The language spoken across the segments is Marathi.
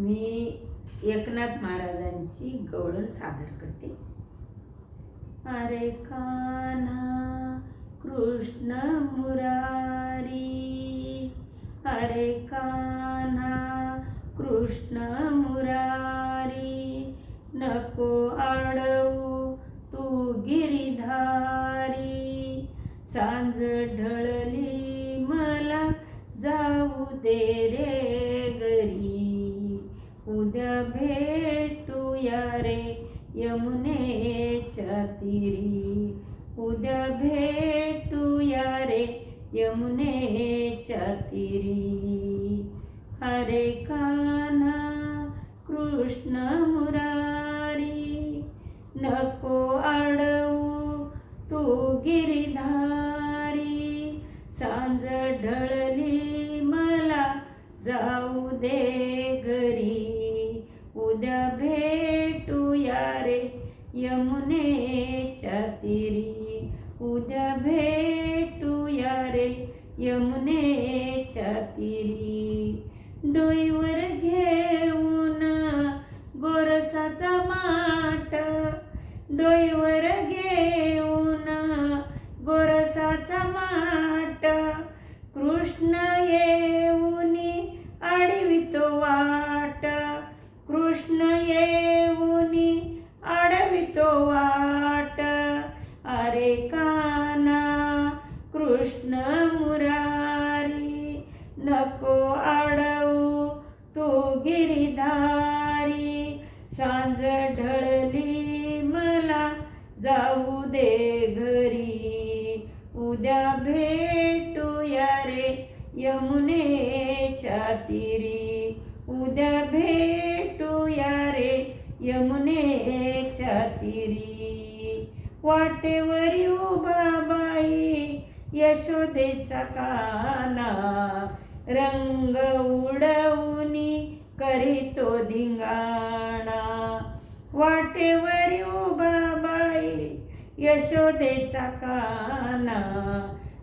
मी एकनाथ महाराजांची गवळण सादर करते. अरे कान्हा कृष्ण मुरारी. अरे कान्हा कृष्ण रे यमुनेच्या तीरी उद्या भेटूया रे यमुनेच्या तीरी हरे काना कृष्ण मुरारी नको अडवू तू गिरिधारी. सांज ढळ उद्या भेटूया रे यमुनेच्या तीरी. डोईवर घेऊन गोरसाचा माट. डोईवर घेऊन गोरसाचा माट. कृष्ण येऊन आडवितो वाट. कृष्ण येऊनी आडवितो वाट जाऊ दे घरी. उद्या भेटूया रे यमुनेच्या तिरी. उद्या भेटूया रे यमुनेच्या तिरी. वाटेवरी बाबाई यशोदेचा काना. रंग उडवून यशोदेचा काना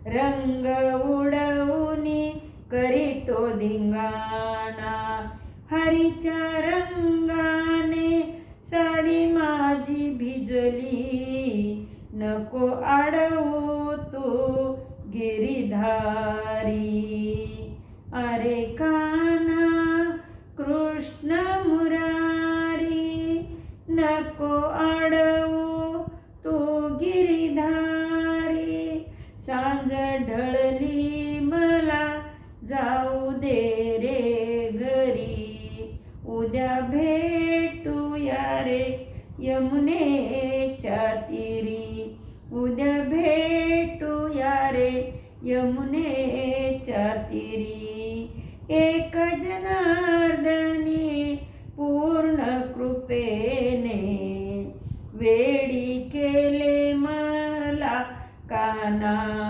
रंग उडवूनी करीतो धिंगाणा. हरीच्या रंगाने साडी माझी भिजली. नको आडवू तू गिरिधारी. अरे काना कृष्ण मुरारी नको तीरी उद्या भेटूया रे यमुनेच्या तीरी एक जनार्दनी पूर्ण कृपेने वेडी केले मला काना.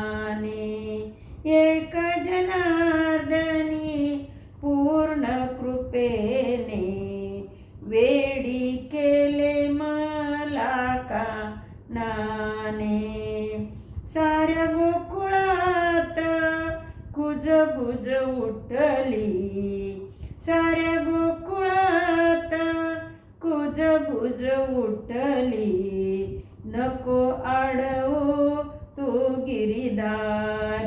गोकुळात कुजबुज उठली. साऱ्या गोकुळात कुजबुज उठली. नको आडवू तू गिरीदार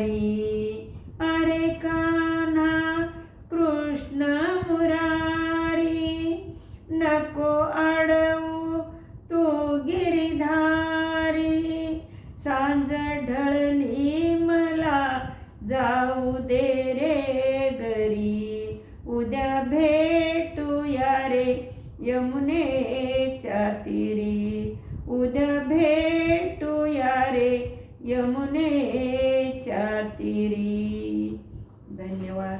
भेटूया रे यमुनेच्या तीरी. धन्यवाद.